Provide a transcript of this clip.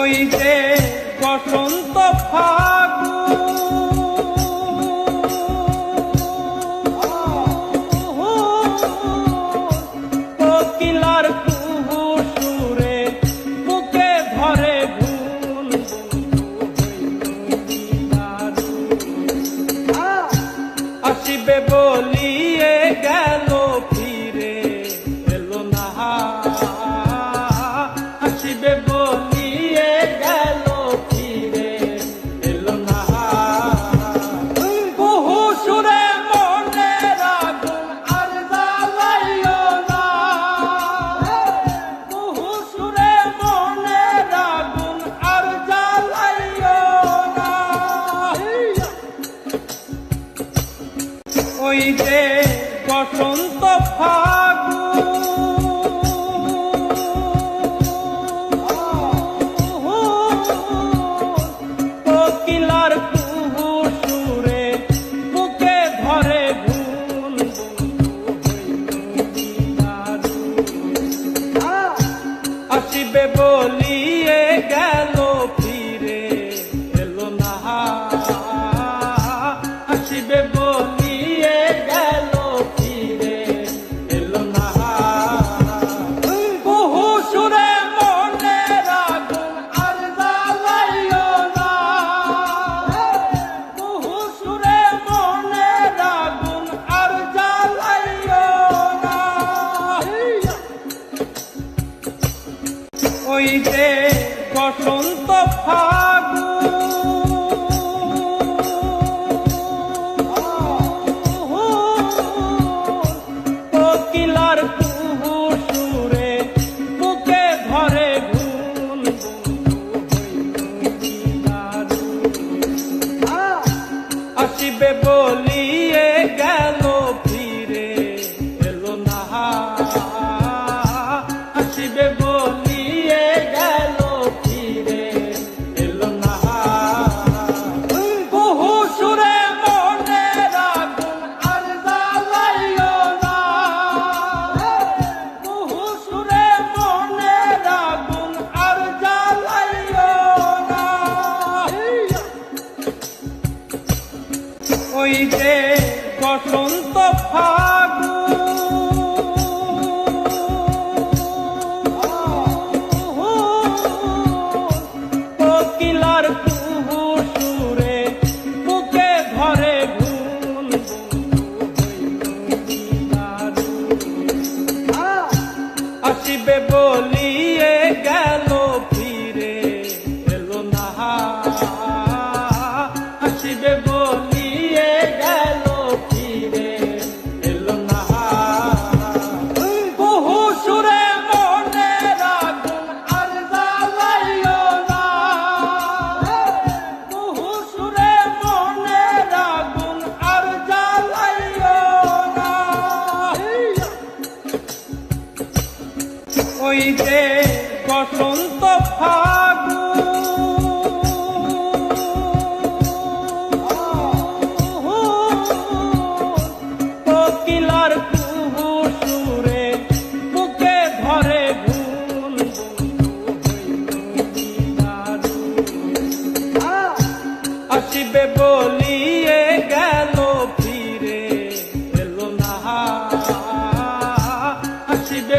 ওই যে বসন্ত ফল। ওই যে বসন্ত ফাগু কোকিলার কুহু সুরে বুকে ধরে ভুল আসিবে বলিয়ে গেল ফিরে এলো না। আসিবে বলি বসন্ত ফাগু কোকিলার কুহু সুরে বুকে ধরে ঘুম আসিবে বলি ওই যে বসন্ত ফাগুন। নদীতে বসন্ত ফাগু কোকিলার কুহু সুরে বুকে ধরে ভুল আসিবে বলিয়ে গেল ফিরে এলো না। আসিবে